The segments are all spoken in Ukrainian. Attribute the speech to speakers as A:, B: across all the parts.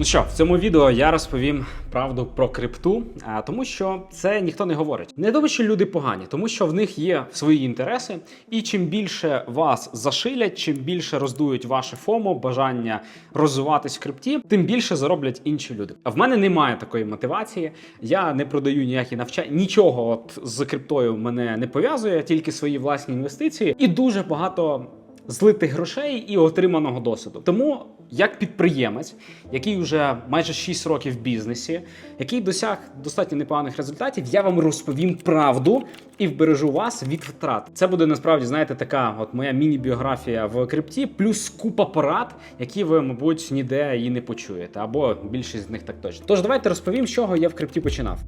A: Ну що, в цьому відео я розповім правду про крипту, а, тому що це ніхто не говорить. Не тому, що люди погані, тому що в них є свої інтереси, і чим більше вас зашилять, чим більше роздують ваше ФОМО, бажання розвиватись в крипті, тим більше зароблять інші люди. А в мене немає такої мотивації. Я не продаю ніякі навчання, нічого от з криптою мене не пов'язує, тільки свої власні інвестиції, і дуже багато злитих грошей і отриманого досвіду. Тому як підприємець, який вже майже 6 років в бізнесі, який досяг достатньо непоганих результатів, я вам розповім правду і вбережу вас від втрат. Це буде насправді, знаєте, така от моя міні-біографія в крипті, плюс купа порад, які ви, мабуть, ніде і не почуєте, або більшість з них так точно. Тож давайте розповім, з чого я в крипті починав.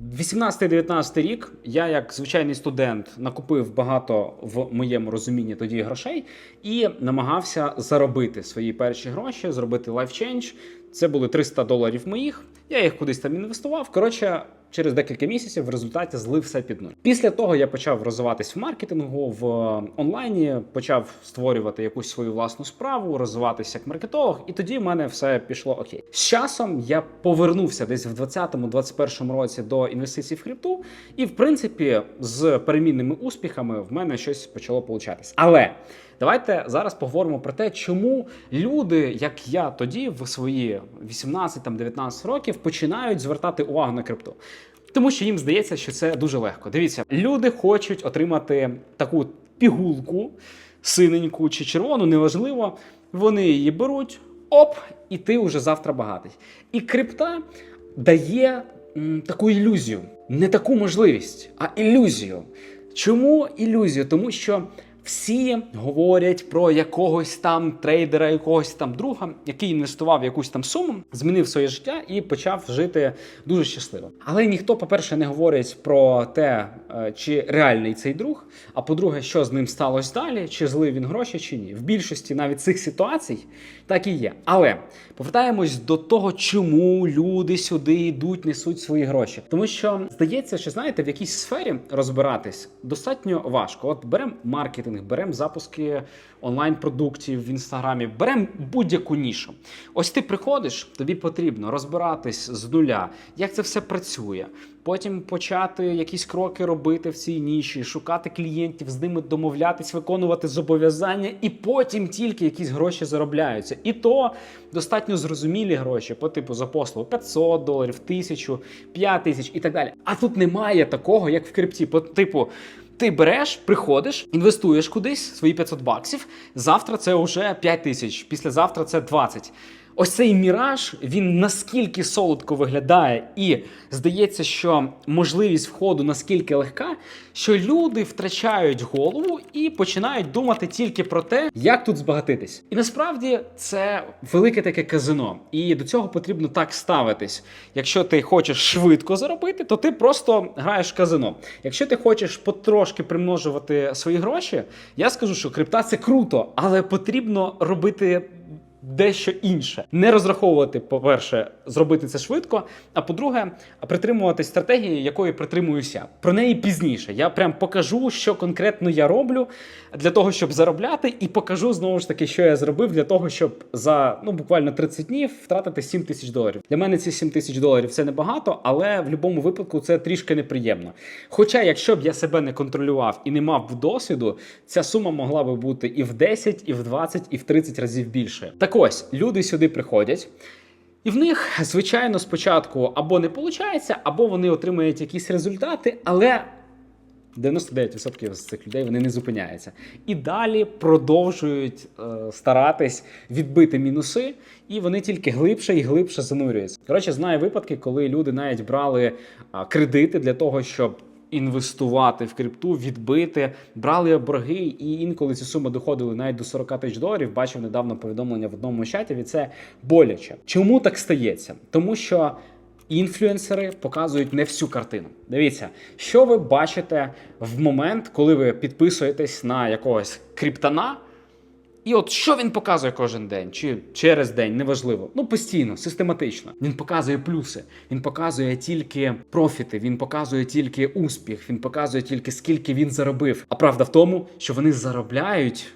A: 18-19 рік я, як звичайний студент, накупив багато в моєму розумінні тоді грошей і намагався заробити свої перші гроші, зробити лайфчендж. Це були 300 доларів моїх. Я їх кудись там інвестував. Коротше, через декілька місяців в результаті злив все під нуль. Після того я почав розвиватись в маркетингу в онлайні, почав створювати якусь свою власну справу, розвиватися як маркетолог, і тоді в мене все пішло окей. З часом я повернувся десь в 2020-2021 році до інвестицій в крипту, і в принципі з перемінними успіхами в мене щось почало получатись. Але Давайте зараз поговоримо про те, чому люди, як я тоді, в свої 18-19 років, починають звертати увагу на крипту. Тому що їм здається, що це дуже легко. Дивіться, люди хочуть отримати таку пігулку, синеньку чи червону, неважливо. Вони її беруть, оп, і ти вже завтра багатий. І крипта дає м, таку ілюзію, не таку можливість, а ілюзію. Чому ілюзію? Тому що всі говорять про якогось там трейдера, якогось там друга, який інвестував якусь там суму, змінив своє життя і почав жити дуже щасливо. Але ніхто, по-перше, не говорить про те, е, чи реальний цей друг. А по-друге, що з ним сталося далі, чи злив він гроші, чи ні. В більшості навіть цих ситуацій так і є. Але повертаємось до того, чому люди сюди йдуть, несуть свої гроші. Тому що здається, що знаєте, в якійсь сфері розбиратись достатньо важко. От беремо маркетинг, беремо запуски онлайн-продуктів в інстаграмі, беремо будь-яку нішу. Ось ти приходиш, тобі потрібно розбиратись з нуля, як це все працює. Потім почати якісь кроки робити в цій ніші, шукати клієнтів, з ними домовлятись, виконувати зобов'язання, і потім тільки якісь гроші заробляються. І то достатньо зрозумілі гроші, по типу за послугу 500 доларів, 1000, 5000 і так далі. А тут немає такого, як в крипті. По типу. Ти береш, приходиш, інвестуєш кудись свої 500 баксів. Завтра це вже 5 тисяч, післязавтра це 20. Ось цей міраж він наскільки солодко виглядає, і здається, що можливість входу наскільки легка, що люди втрачають голову і починають думати тільки про те, як тут збагатитись. І насправді це велике таке казино, і до цього потрібно так ставитись. Якщо ти хочеш швидко заробити, то ти просто граєш в казино. Якщо ти хочеш потрошки примножувати свої гроші, я скажу, що крипта це круто, але потрібно робити дещо інше. Не розраховувати, по-перше, зробити це швидко. А по-друге, притримуватись стратегії, якої притримуюся. Про неї пізніше. Я прям покажу, що конкретно я роблю для того, щоб заробляти, і покажу знову ж таки, що я зробив для того, щоб за ну буквально 30 днів втратити 7 тисяч доларів. Для мене ці 7 тисяч доларів це небагато, але в будь-якому випадку це трішки неприємно. Хоча, якщо б я себе не контролював і не мав досвіду, ця сума могла би бути і в 10, і в 20, і в 30 разів більше. Так ось люди сюди приходять. І в них, звичайно, спочатку або не виходить, або вони отримують якісь результати, але 99% з цих людей вони не зупиняються. І далі продовжують е, старатись відбити мінуси, і вони тільки глибше і глибше занурюються. Коротше, знаю випадки, коли люди навіть брали е, кредити для того, щоб інвестувати в крипту, відбити, брали борги, і інколи ці суми доходили навіть до 40 тисяч доларів. Бачив недавно повідомлення в одному чаті. І це боляче. Чому так стається? Тому що. Інфлюенсери показують не всю картину. Дивіться, що ви бачите в момент, коли ви підписуєтесь на якогось криптана, і от що він показує кожен день чи через день, неважливо. Ну постійно, систематично. Він показує плюси, він показує тільки профіти, він показує тільки успіх, він показує тільки скільки він заробив. А правда в тому, що вони заробляють,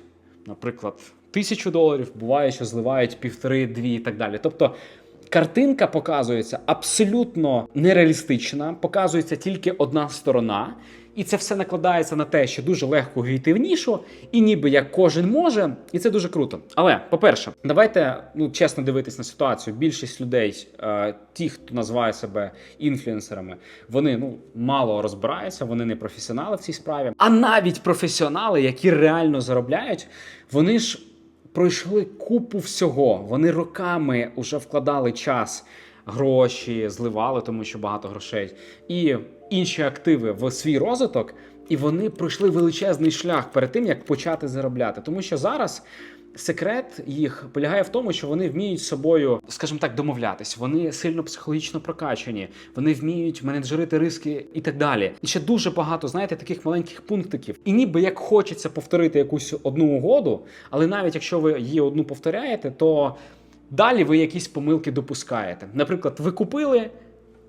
A: наприклад, тисячу доларів, буває, що зливають півтори-дві і так далі. Тобто. Картинка показується абсолютно нереалістична, показується тільки одна сторона. І це все накладається на те, що дуже легко війти в нішу, і ніби як кожен може, і це дуже круто. Але по-перше, давайте ну чесно дивитись на ситуацію. Більшість людей, е, ті, хто називає себе інфлюенсерами, вони ну мало розбираються, вони не професіонали в цій справі. А навіть професіонали, які реально заробляють, вони ж пройшли купу всього. Вони роками вже вкладали час гроші, зливали, тому що багато грошей, і інші активи в свій розвиток, і вони пройшли величезний шлях перед тим, як почати заробляти. Тому що зараз. Секрет їх полягає в тому, що вони вміють з собою, скажімо так, домовлятись. Вони сильно психологічно прокачані, вони вміють менеджерити риски і так далі. І ще дуже багато, знаєте, таких маленьких пунктиків. І ніби як хочеться повторити якусь одну угоду, але навіть якщо ви її одну повторяєте, то далі ви якісь помилки допускаєте. Наприклад, ви купили,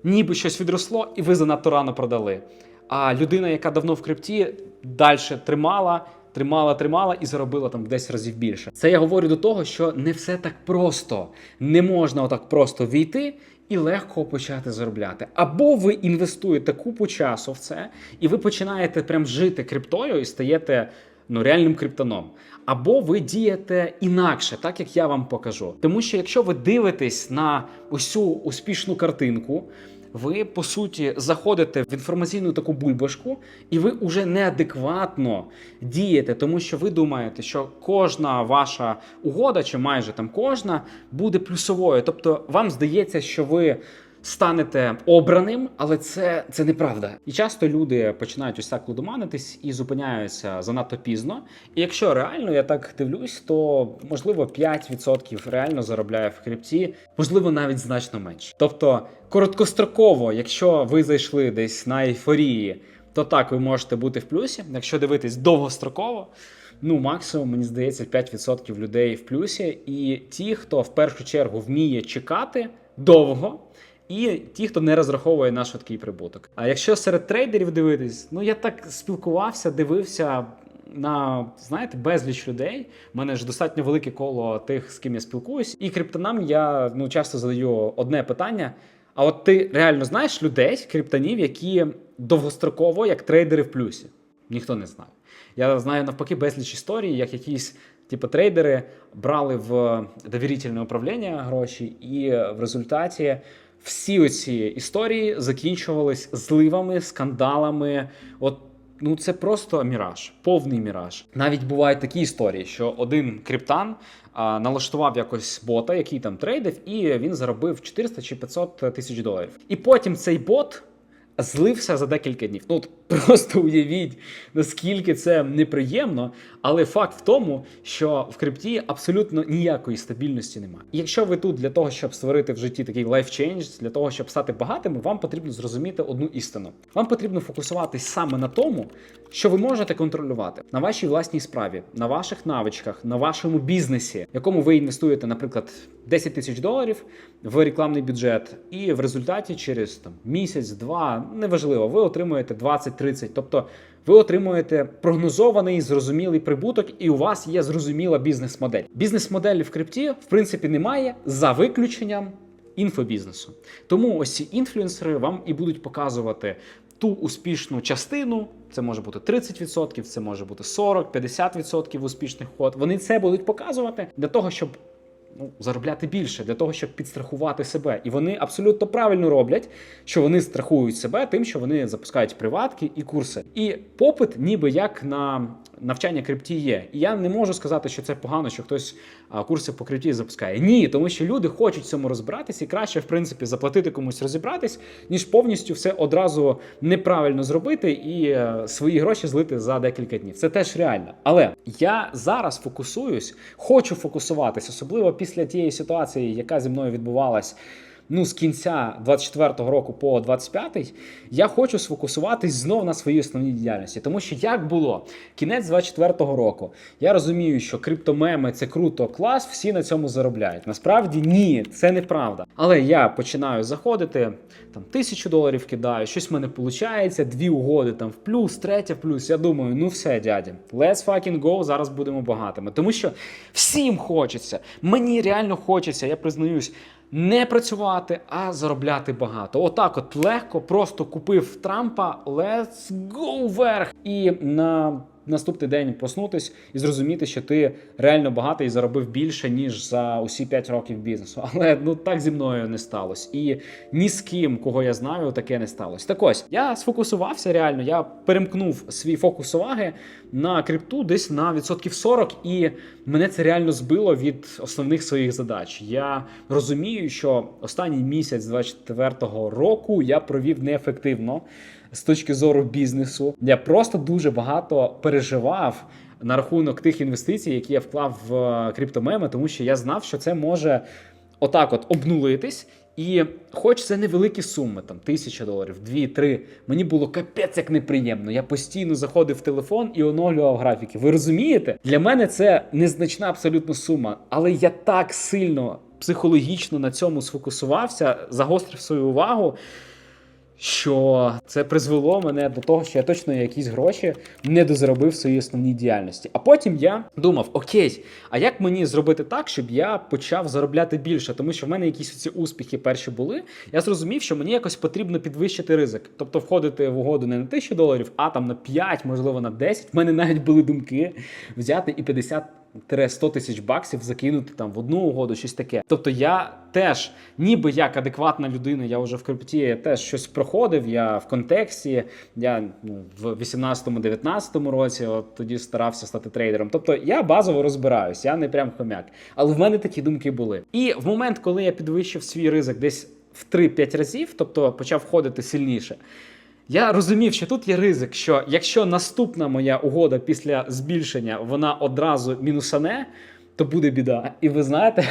A: ніби щось відросло, і ви занадто рано продали. А людина, яка давно в крипті, далі тримала. Тримала, тримала і заробила там в 10 разів більше. Це я говорю до того, що не все так просто. Не можна отак просто війти і легко почати заробляти. Або ви інвестуєте купу часу в це, і ви починаєте прям жити криптою і стаєте ну реальним криптоном. Або ви дієте інакше, так як я вам покажу. Тому що якщо ви дивитесь на усю успішну картинку. Ви по суті заходите в інформаційну таку бульбашку, і ви вже неадекватно дієте, тому що ви думаєте, що кожна ваша угода, чи майже там кожна, буде плюсовою. Тобто, вам здається, що ви станете обраним, але це, це неправда. І часто люди починають ось так лудоманитись і зупиняються занадто пізно. І якщо реально я так дивлюсь, то можливо 5% реально заробляє в крипті, можливо, навіть значно менше. Тобто, короткостроково, якщо ви зайшли десь на ейфорії, то так ви можете бути в плюсі. Якщо дивитись довгостроково. Ну, максимум, мені здається, 5% людей в плюсі, і ті, хто в першу чергу вміє чекати довго, і ті, хто не розраховує на швидкий прибуток. А якщо серед трейдерів дивитись, ну я так спілкувався, дивився. На знаєте, безліч людей. У мене ж достатньо велике коло тих, з ким я спілкуюсь. І криптонам я ну часто задаю одне питання: а от ти реально знаєш людей, криптонів, які довгостроково, як трейдери в плюсі? Ніхто не знає. Я знаю навпаки безліч історій, як якісь типу трейдери брали в довірительне управління гроші, і в результаті всі оці історії закінчувались зливами, скандалами. От ну це просто міраж, повний міраж. Навіть бувають такі історії, що один криптан а, налаштував якось бота, який там трейдив, і він заробив 400 чи 500 тисяч доларів. І потім цей бот. Злився за декілька днів. Ну от просто уявіть, наскільки це неприємно, але факт в тому, що в крипті абсолютно ніякої стабільності немає. Якщо ви тут для того, щоб створити в житті такий change, для того, щоб стати багатими, вам потрібно зрозуміти одну істину. Вам потрібно фокусуватись саме на тому, що ви можете контролювати на вашій власній справі, на ваших навичках, на вашому бізнесі, якому ви інвестуєте, наприклад, 10 тисяч доларів в рекламний бюджет, і в результаті через там неважливо, ви отримуєте 20-30. Тобто ви отримуєте прогнозований зрозумілий прибуток, і у вас є зрозуміла бізнес-модель. Бізнес-моделі в крипті, в принципі, немає за виключенням інфобізнесу. Тому ось ці інфлюенсери вам і будуть показувати. Ту успішну частину, це може бути 30%, це може бути 40-50% успішних ход. Вони це будуть показувати для того, щоб ну, заробляти більше для того, щоб підстрахувати себе. І вони абсолютно правильно роблять, що вони страхують себе тим, що вони запускають приватки і курси. І попит, ніби як на навчання крипті є. І я не можу сказати, що це погано, що хтось курси по крипті запускає. Ні, тому що люди хочуть в цьому розбиратися, і краще, в принципі, заплатити комусь розібратись, ніж повністю все одразу неправильно зробити і е, свої гроші злити за декілька днів. Це теж реально. Але я зараз фокусуюсь, хочу фокусуватись, особливо після тієї ситуації, яка зі мною відбувалась. Ну, з кінця 24-го року по 25-й, я хочу сфокусуватись знов на своїй основній діяльності. Тому що як було кінець 24-го року, я розумію, що криптомеми це круто, клас, всі на цьому заробляють. Насправді ні, це неправда. Але я починаю заходити, там тисячу доларів кидаю, щось в мене виходить, дві угоди там в плюс, третя в плюс. Я думаю, ну все, дядя, let's fucking go, зараз будемо багатими. Тому що всім хочеться, мені реально хочеться, я признаюсь не працювати, а заробляти багато. Отак, от легко, просто купив Трампа, let's go вверх. І на наступний день проснутись і зрозуміти, що ти реально багатий і заробив більше, ніж за усі 5 років бізнесу. Але ну так зі мною не сталося. І ні з ким, кого я знаю, таке не сталося. Так ось я сфокусувався реально. Я перемкнув свій фокус уваги на крипту десь на відсотків 40, і мене це реально збило від основних своїх задач. Я розумію, що останній місяць 24-го року я провів неефективно з точки зору бізнесу. Я просто дуже багато переживав. На рахунок тих інвестицій, які я вклав в е, криптомеми, тому що я знав, що це може отак от обнулитись. І хоч це невеликі суми, там тисяча доларів, дві-три, мені було капець як неприємно. Я постійно заходив в телефон і оновлював графіки. Ви розумієте? Для мене це незначна абсолютно сума, але я так сильно психологічно на цьому сфокусувався, загострив свою увагу. Що це призвело мене до того, що я точно якісь гроші не дозаробив в своїй основній діяльності. А потім я думав: окей, а як мені зробити так, щоб я почав заробляти більше? Тому що в мене якісь ці успіхи перші були. Я зрозумів, що мені якось потрібно підвищити ризик, тобто входити в угоду не на 1000 доларів, а там на 5, можливо, на 10. В мене навіть були думки взяти і 50 100 тисяч баксів закинути там в одну угоду, щось таке. Тобто я теж, ніби як адекватна людина, я вже в крипті теж щось проходив. Я в контексті, я ну, в 18-19 році от тоді старався стати трейдером. Тобто я базово розбираюсь, я не прям хомяк. Але в мене такі думки були. І в момент, коли я підвищив свій ризик десь в 3-5 разів, тобто почав входити сильніше. Я розумів, що тут є ризик, що якщо наступна моя угода після збільшення вона одразу мінусане, то буде біда. І ви знаєте,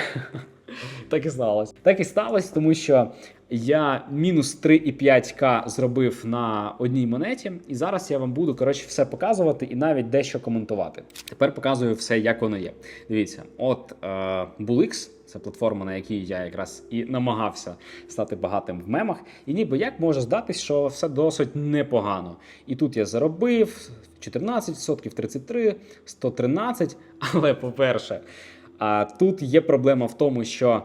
A: так і сталося. Так і сталося, тому що я мінус 3,5к зробив на одній монеті, і зараз я вам буду коротше все показувати і навіть дещо коментувати. Тепер показую все, як воно є. Дивіться, от е, Bulix, це платформа, на якій я якраз і намагався стати багатим в мемах. І ніби як може здатись, що все досить непогано. І тут я заробив 14%, 33%, 113%. Але по-перше, тут є проблема в тому, що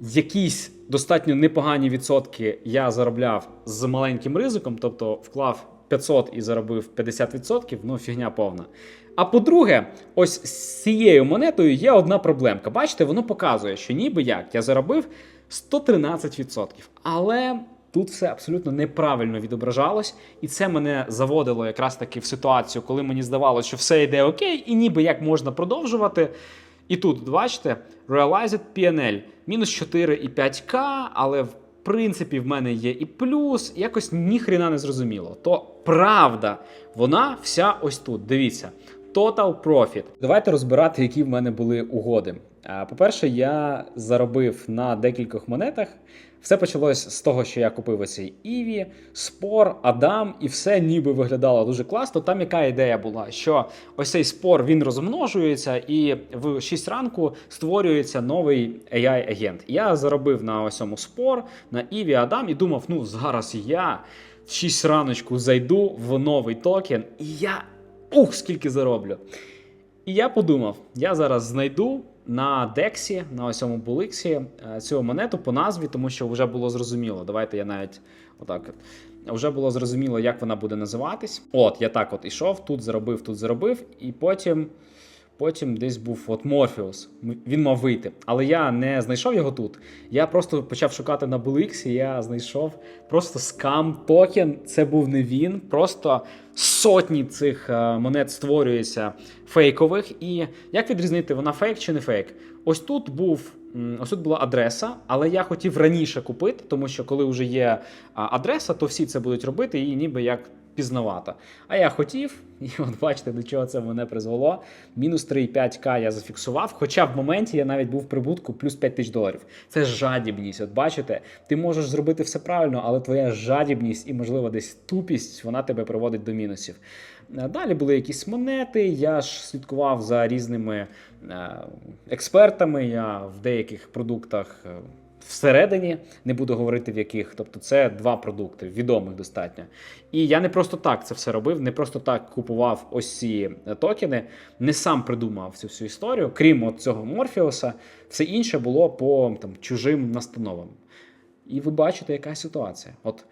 A: якісь достатньо непогані відсотки я заробляв з маленьким ризиком, тобто вклав 500 і заробив 50%, ну фігня повна. А по-друге, ось з цією монетою є одна проблемка. Бачите, воно показує, що ніби як я заробив 113%. Але тут все абсолютно неправильно відображалось, і це мене заводило якраз таки в ситуацію, коли мені здавалося, що все йде окей, і ніби як можна продовжувати. І тут, бачите, Realized PNL мінус 4,5К, але в принципі в мене є і плюс, якось ніхрена не зрозуміло. То правда, вона вся ось тут. Дивіться. Total Profit. Давайте розбирати, які в мене були угоди. По-перше, я заробив на декількох монетах. Все почалось з того, що я купив оцей Іві, Спор, Адам, і все ніби виглядало дуже класно. Там яка ідея була, що ось цей спор він розмножується, і в 6 ранку створюється новий AI-агент. Я заробив на ось цьому спор, на Іві, Адам, і думав, ну зараз я в 6 раночку зайду в новий токен, і я ух, скільки зароблю. І я подумав: я зараз знайду на Дексі, на ось цьому Буликсі, цю монету по назві, тому що вже було зрозуміло. Давайте я навіть отак. Вже було зрозуміло, як вона буде називатись. От, я так от ішов, тут заробив, тут заробив, і потім. Потім десь був от Морфеус. Він мав вийти. Але я не знайшов його тут. Я просто почав шукати на BLX, і я знайшов просто скам токен. Це був не він. Просто сотні цих е, монет створюється фейкових. І як відрізнити, вона фейк чи не фейк? Ось тут був. Ось тут була адреса, але я хотів раніше купити, тому що коли вже є адреса, то всі це будуть робити, і ніби як пізнавато. А я хотів, і от бачите, до чого це мене призвело. Мінус 3,5к я зафіксував. Хоча в моменті я навіть був в прибутку плюс 5 тисяч доларів. Це жадібність. От бачите, ти можеш зробити все правильно, але твоя жадібність і, можливо, десь тупість вона тебе приводить до мінусів. Далі були якісь монети. Я ж слідкував за різними експертами. Я в деяких продуктах всередині, не буду говорити в яких. Тобто, це два продукти, відомих достатньо. І я не просто так це все робив, не просто так купував ось ці е, токени, не сам придумав цю всю історію. Крім от цього Морфіуса, все інше було по там, чужим настановам. І ви бачите, яка ситуація. От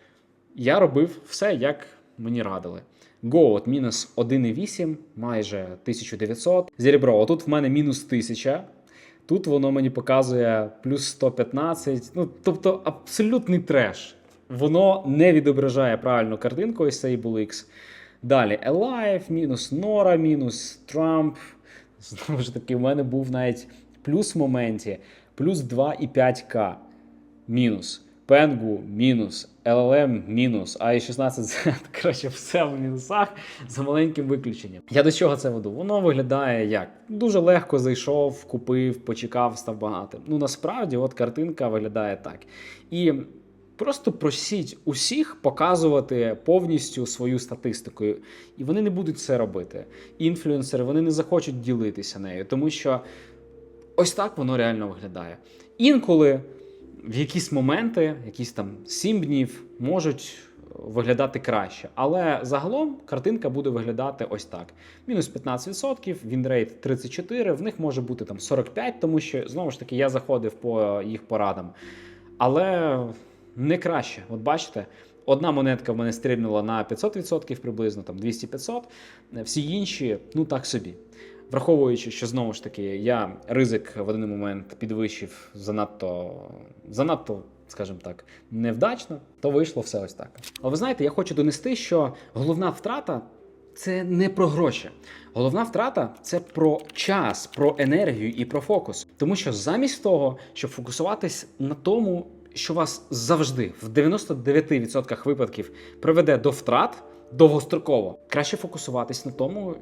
A: я робив все, як мені радили. Go от мінус 1,8, майже 1900. Зеребро, отут в мене мінус 1000. Тут воно мені показує плюс 115. Ну, тобто абсолютний треш. Воно не відображає правильну картинку ось цей X. Далі Alive, мінус Nora, мінус Trump. Знову ж таки, в мене був навіть плюс в моменті, плюс 2,5К. Мінус. Пенгу мінус, LLM мінус, i16Z, коротше, все в мінусах за маленьким виключенням. Я до чого це веду? Воно виглядає як? Дуже легко зайшов, купив, почекав, став багатим. Ну насправді, от картинка виглядає так. І просто просіть усіх показувати повністю свою статистику. І вони не будуть це робити. Інфлюенсери вони не захочуть ділитися нею, тому що ось так воно реально виглядає. Інколи в якісь моменти, якісь там 7 днів, можуть виглядати краще. Але загалом картинка буде виглядати ось так: мінус 15%, вінрейт 34, в них може бути там 45, тому що знову ж таки я заходив по їх порадам. Але не краще. От бачите, одна монетка в мене стрільнула на 500% приблизно, там 200-500, всі інші, ну так собі. Враховуючи, що знову ж таки я ризик в один момент підвищив занадто, занадто, скажімо так, невдачно, то вийшло все ось так. Але ви знаєте, я хочу донести, що головна втрата це не про гроші. Головна втрата це про час, про енергію і про фокус. Тому що замість того, щоб фокусуватись на тому, що вас завжди в 99% випадків приведе до втрат довгостроково, краще фокусуватись на тому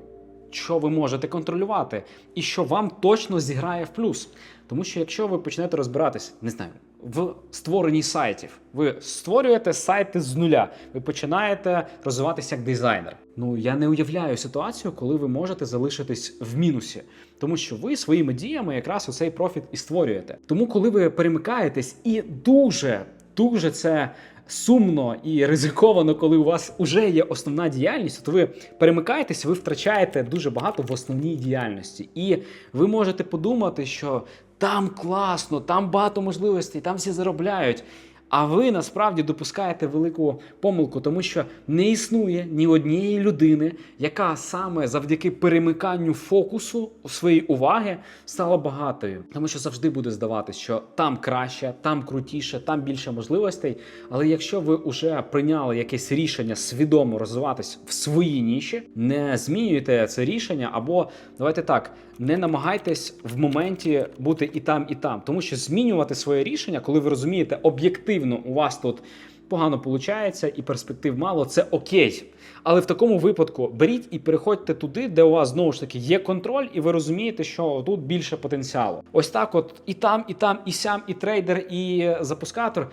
A: що ви можете контролювати, і що вам точно зіграє в плюс. Тому що якщо ви почнете розбиратись, не знаю, в створенні сайтів, ви створюєте сайти з нуля, ви починаєте розвиватися як дизайнер. Ну я не уявляю ситуацію, коли ви можете залишитись в мінусі, тому що ви своїми діями якраз оцей профіт і створюєте. Тому, коли ви перемикаєтесь і дуже дуже це сумно і ризиковано, коли у вас вже є основна діяльність, то ви перемикаєтесь, ви втрачаєте дуже багато в основній діяльності. І ви можете подумати, що там класно, там багато можливостей, там всі заробляють. А ви насправді допускаєте велику помилку, тому що не існує ні однієї людини, яка саме завдяки перемиканню фокусу своєї уваги стала багатою. Тому що завжди буде здаватись, що там краще, там крутіше, там більше можливостей. Але якщо ви вже прийняли якесь рішення свідомо розвиватись в своїй ніші, не змінюйте це рішення, або давайте так, не намагайтесь в моменті бути і там, і там, тому що змінювати своє рішення, коли ви розумієте об'єктивно у вас тут погано виходить і перспектив мало, це окей. Але в такому випадку беріть і переходьте туди, де у вас знову ж таки є контроль, і ви розумієте, що тут більше потенціалу. Ось так, от і там, і там, і сям, і трейдер, і запускатор.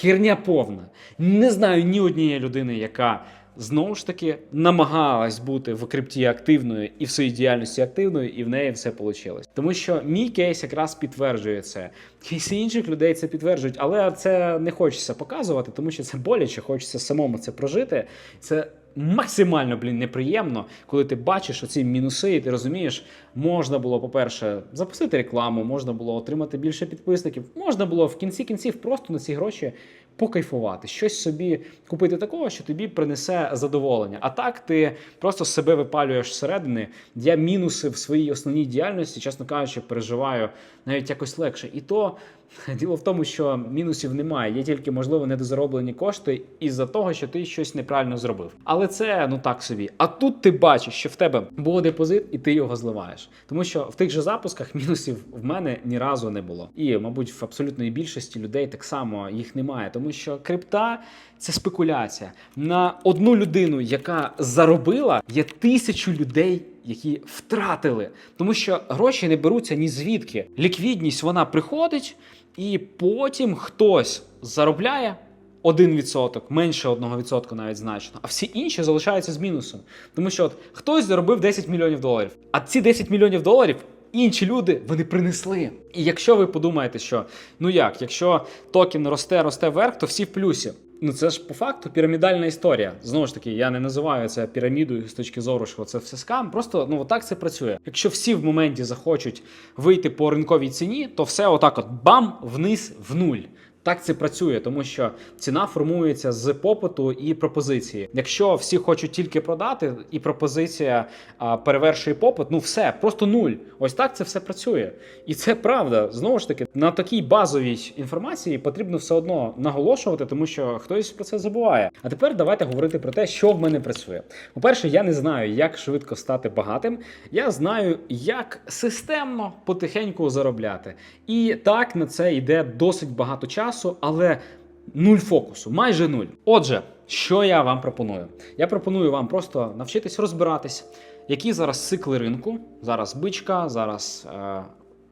A: Херня повна. Не знаю ні однієї людини, яка знову ж таки намагалась бути в крипті активною і в своїй діяльності активною, і в неї все вийшло. Тому що мій кейс якраз підтверджує це. Кейси інших людей це підтверджують, але це не хочеться показувати, тому що це боляче, хочеться самому це прожити. Це максимально блін неприємно, коли ти бачиш оці мінуси, і ти розумієш, можна було, по-перше, запустити рекламу, можна було отримати більше підписників, можна було в кінці кінців просто на ці гроші покайфувати, щось собі купити такого, що тобі принесе задоволення. А так ти просто себе випалюєш всередини. Я мінуси в своїй основній діяльності, чесно кажучи, переживаю навіть якось легше. І то діло в тому, що мінусів немає, є тільки можливо недозароблені кошти із-за того, що ти щось неправильно зробив. Але це ну так собі. А тут ти бачиш, що в тебе був депозит, і ти його зливаєш. Тому що в тих же запусках мінусів в мене ні разу не було. І, мабуть, в абсолютної більшості людей так само їх немає, тому що крипта це спекуляція на одну людину, яка заробила, є тисячу людей. Які втратили, тому що гроші не беруться ні звідки. Ліквідність вона приходить, і потім хтось заробляє 1%, менше 1% навіть значно, а всі інші залишаються з мінусом. Тому що от хтось заробив 10 мільйонів доларів, а ці 10 мільйонів доларів інші люди вони принесли. І якщо ви подумаєте, що ну як, якщо токен росте, росте вверх, то всі в плюсі. Ну це ж по факту пірамідальна історія. Знову ж таки, я не називаю це пірамідою з точки зору, що це все скам. Просто ну отак це працює. Якщо всі в моменті захочуть вийти по ринковій ціні, то все отак, от бам, вниз в нуль. Так це працює, тому що ціна формується з попиту і пропозиції. Якщо всі хочуть тільки продати, і пропозиція перевершує попит, ну все, просто нуль. Ось так це все працює. І це правда. Знову ж таки, на такій базовій інформації потрібно все одно наголошувати, тому що хтось про це забуває. А тепер давайте говорити про те, що в мене працює. По-перше, я не знаю, як швидко стати багатим. Я знаю, як системно потихеньку заробляти. І так на це йде досить багато часу, але нуль фокусу, майже нуль. Отже, що я вам пропоную? Я пропоную вам просто навчитись розбиратись, які зараз цикли ринку. Зараз бичка, зараз е,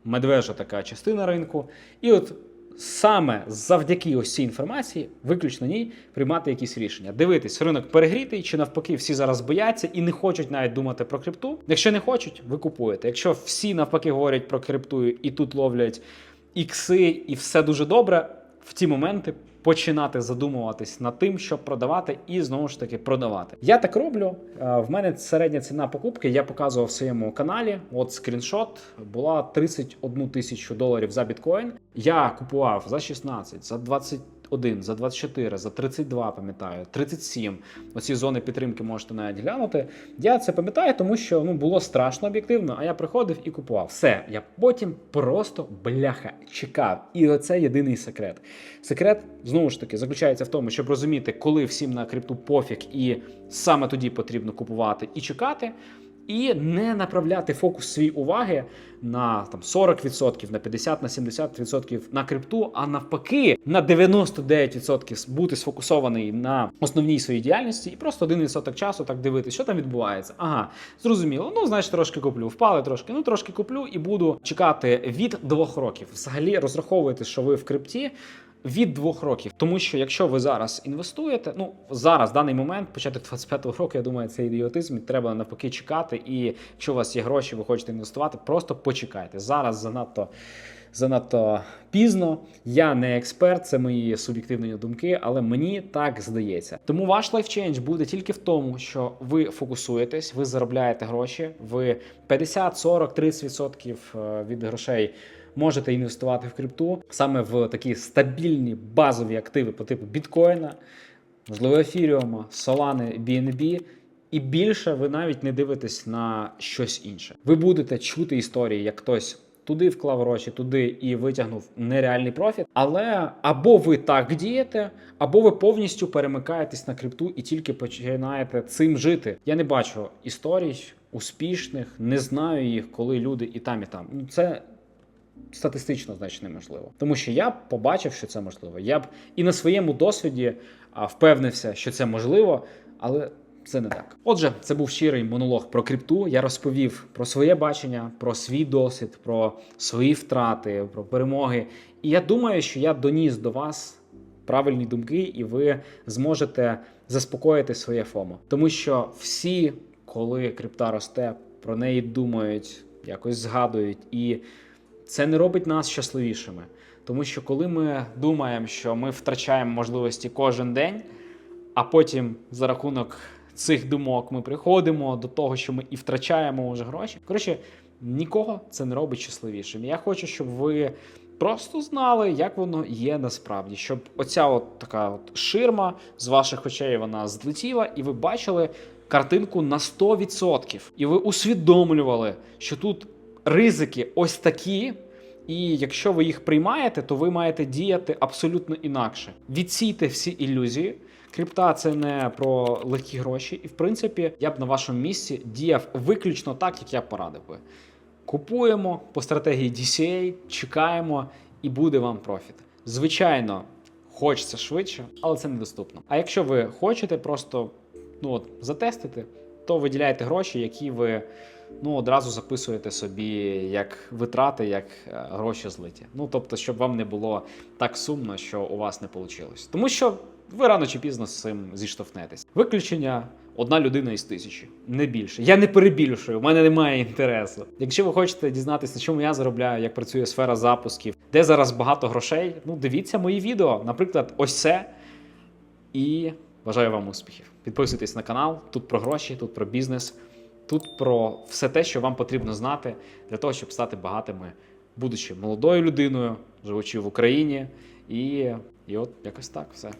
A: медвежа така частина ринку. І от саме завдяки ось цій інформації, виключно ній, приймати якісь рішення. Дивитись, ринок перегрітий, чи навпаки, всі зараз бояться і не хочуть навіть думати про крипту. Якщо не хочуть, ви купуєте. Якщо всі навпаки говорять про крипту і тут ловлять ікси, і все дуже добре, в ті моменти починати задумуватись над тим, щоб продавати, і знову ж таки продавати. Я так роблю. Е, В мене середня ціна покупки. Я показував в своєму каналі. От скріншот була 31 тисячу доларів за біткоін. Я купував за 16, за 21, за 24, за 32, пам'ятаю, 37. Оці зони підтримки можете навіть глянути. Я це пам'ятаю, тому що ну було страшно об'єктивно. А я приходив і купував. Все, я потім просто бляха чекав. І оце єдиний секрет. Секрет знову ж таки заключається в тому, щоб розуміти, коли всім на крипту пофіг, і саме тоді потрібно купувати і чекати. І не направляти фокус своєї уваги на там 40%, на 50%, на 70% на крипту, а навпаки, на 99% бути сфокусований на основній своїй діяльності і просто 1% часу так дивитися, що там відбувається. Ага, зрозуміло. Ну, значить, трошки куплю. Впали трошки, ну трошки куплю і буду чекати від двох років. Взагалі розраховуйте, що ви в крипті. Від двох років, тому що якщо ви зараз інвестуєте, ну зараз в даний момент, початок 25-го року, я думаю, це ідіотизм. Треба навпаки чекати. І якщо у вас є гроші, ви хочете інвестувати, просто почекайте. Зараз занадто занадто пізно. Я не експерт, це мої суб'єктивні думки, але мені так здається. Тому ваш лайфчейндж буде тільки в тому, що ви фокусуєтесь, ви заробляєте гроші, ви 50, 40, 30% від грошей. Можете інвестувати в крипту саме в такі стабільні базові активи по типу біткоїна, можливо, ефіріума, солани, BNB. І більше ви навіть не дивитесь на щось інше. Ви будете чути історії, як хтось туди вклав гроші, туди і витягнув нереальний профіт. Але або ви так дієте, або ви повністю перемикаєтесь на крипту і тільки починаєте цим жити. Я не бачу історій успішних, не знаю їх, коли люди і там, і там. Ну це статистично значно неможливо. Тому що я побачив, що це можливо. Я б і на своєму досвіді впевнився, що це можливо, але це не так. Отже, це був щирий монолог про крипту. Я розповів про своє бачення, про свій досвід, про свої втрати, про перемоги. І я думаю, що я доніс до вас правильні думки, і ви зможете заспокоїти своє ФОМО. Тому що всі, коли крипта росте, про неї думають, якось згадують і. Це не робить нас щасливішими, тому що коли ми думаємо, що ми втрачаємо можливості кожен день, а потім за рахунок цих думок ми приходимо до того, що ми і втрачаємо вже гроші. Коротше, нікого це не робить щасливішим. Я хочу, щоб ви просто знали, як воно є насправді, щоб оця от така от ширма з ваших очей вона злетіла, і ви бачили картинку на 100%. І ви усвідомлювали, що тут ризики ось такі. І якщо ви їх приймаєте, то ви маєте діяти абсолютно інакше. Відсійте всі ілюзії. Крипта це не про легкі гроші, і в принципі я б на вашому місці діяв виключно так, як я порадив би. Купуємо по стратегії DCA, чекаємо, і буде вам профіт. Звичайно, хочеться швидше, але це недоступно. А якщо ви хочете просто ну от затестити, то виділяйте гроші, які ви ну, одразу записуєте собі як витрати, як е, гроші злиті. Ну, тобто, щоб вам не було так сумно, що у вас не вийшло. Тому що ви рано чи пізно з цим зіштовхнетесь. Виключення одна людина із тисячі, не більше. Я не перебільшую, в мене немає інтересу. Якщо ви хочете дізнатися, на чому я заробляю, як працює сфера запусків, де зараз багато грошей, ну дивіться мої відео, наприклад, ось це. І бажаю вам успіхів. Підписуйтесь на канал. Тут про гроші, тут про бізнес, тут про все те, що вам потрібно знати для того, щоб стати багатими, будучи молодою людиною, живучи в Україні. І, і от якось так все.